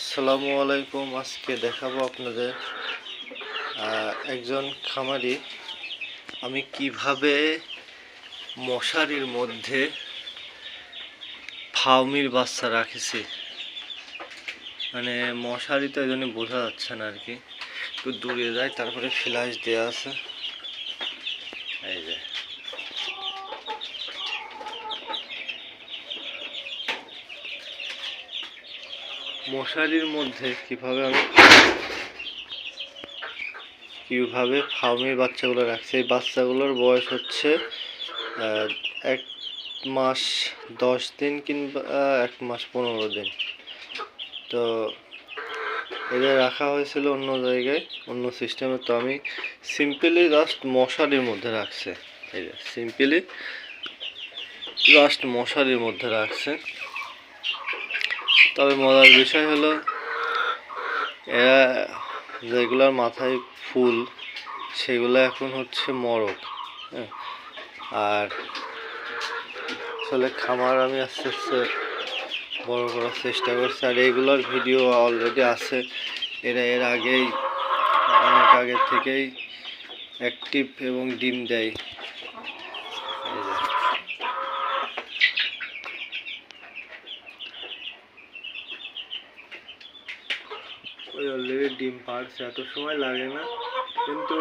আসসালামু আলাইকুম। আজকে দেখাবো আপনাদের একজন খামারি। আমি কীভাবে মশারির মধ্যে ফাউমির বাচ্চা রাখেছি? মানে মশারি তো এই জন্য বোঝা যাচ্ছে না আর কি। একটু দূরে যায় তারপরে ফ্ল্যাশ দেওয়া আছে এই যে মশারির মধ্যে কীভাবে আমি কীভাবে ফার্মের বাচ্চাগুলো রাখছি? এই বাচ্চাগুলোর বয়স হচ্ছে এক মাস দশ দিন কিংবা এক মাস পনেরো দিন। তো এদের রাখা হয়েছিল অন্য জায়গায়, অন্য সিস্টেমে তো আমি সিম্পলি জাস্ট মশারির মধ্যে রাখছে। এই সিম্পলি জাস্ট মশারির মধ্যে রাখছে। তবে মজার বিষয় হলো, এরা যেগুলোর মাথায় ফুল, সেগুলো এখন হচ্ছে মরক হ্যাঁ। আর আসলে খামার আমি আস্তে আস্তে বড় করার চেষ্টা করছি, আর এইগুলোর ভিডিও অলরেডি আছে। এরা এর আগেই, অনেক আগে থেকেই অ্যাক্টিভ এবং ডিম দেয় এই যে। ওই অলরেডি ডিম পারছে এত সময় লাগে না। কিন্তু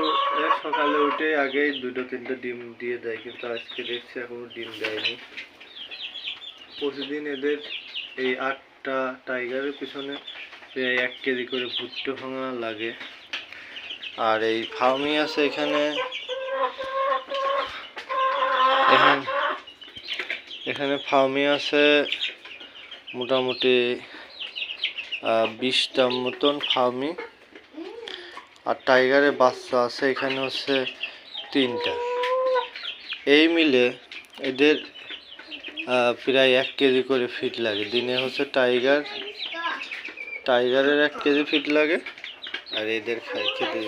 সকালে উঠে আগেই দুটো তিনটে ডিম দিয়ে দেয়, কিন্তু আজকে দেখছি এখনও ডিম দেয়নি। প্রতিদিন এদের এই আটটা টাইগারের পিছনে প্রায় এক কেজি করে ভুট্টো ভাঙা লাগে। আর এই ফার্মি আছে এখানে। এখানে ফার্মি আছে মোটামুটি বিশটা মতন ফার্মি। আর টাইগারের বাচ্চা আছে, এখানে হচ্ছে তিনটা। এই মিলে এদের প্রায় এক কেজি করে ফিট লাগে। দিনে হচ্ছে টাইগার টাইগারের এক কেজি ফিট লাগে, আর এদের খাই খেতে।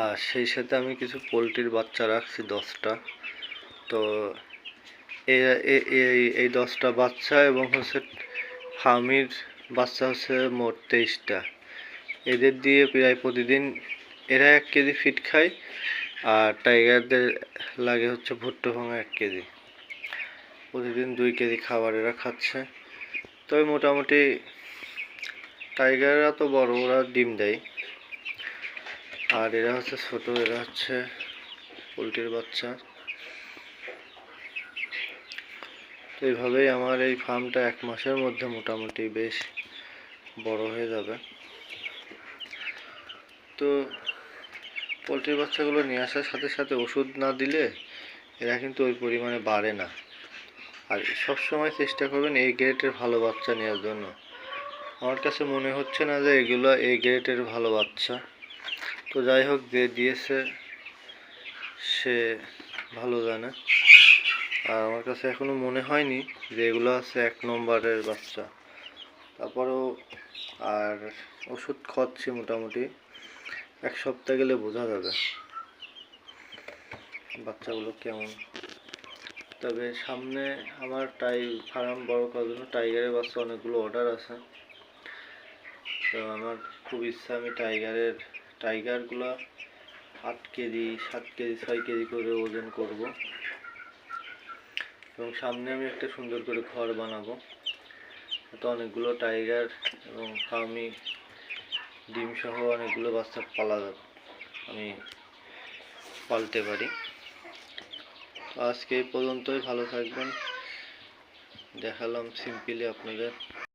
আর সেই সাথে আমি কিছু পোলট্রির বাচ্চা রাখছি দশটা। তো এই- এই দশটা বাচ্চা এবং হচ্ছে ফার্মির বাচ্চা হচ্ছে মোট তেইশটা। এদের দিয়ে প্রায় প্রতিদিন এরা এক কেজি ফিট খায় আর টাইগারদের লাগে হচ্ছে ভুট্টো ভাঙা এক কেজি। প্রতিদিন দুই কেজি খাবার এরা খাচ্ছে। তবে মোটামুটি টাইগাররা তো বড়, ওরা ডিম দেয়। আর এরা হচ্ছে ছোট, এরা হচ্ছে পোলট্রির বাচ্চা। তো এইভাবেই আমার এই ফার্মটা এক মাসের মধ্যে মোটামুটি বেশ বড় হয়ে যাবে। তো পোলট্রির বাচ্চাগুলো নিয়ে আসার সাথে সাথে ওষুধ না দিলে এরা কিন্তু ওই পরিমাণে বাড়ে না। আর সব সময় চেষ্টা করবেন এই গ্রেডের ভালো বাচ্চা নেওয়ার জন্য। আমার কাছে মনে হচ্ছে না যে এগুলো এই গ্রেডের ভালো বাচ্চা। তো যাই হোক, যে দিয়েছে সে ভালো জানে। আর আমার কাছে এখনও মনে হয়নি যে এগুলো আছে এক নম্বরের বাচ্চা। তারপরেও আর ওষুধ খাচ্ছি মোটামুটি। এক সপ্তাহ গেলে বোঝা যাবে বাচ্চাগুলো কেমন। তবে সামনে আমার টাই, ফার্ম বড় করার জন্য টাইগারের বাচ্চা অনেকগুলো অর্ডার আছে। তো আমার খুব ইচ্ছা আমি টাইগারের, টাইগারগুলো আট কেজি, সাত কেজি, ছয় কেজি করে ওজন করব। এবং সামনে আমি একটা সুন্দর করে ঘর বানাবো। তো অনেকগুলো টাইগার এবং ফার্মি ডিম সহ অনেকগুলো বাচ্চা পালা আমি পালতে পারি। আজকে এই পর্যন্তই, ভালো থাকবেন। দেখালাম সিম্পলি আপনাদের।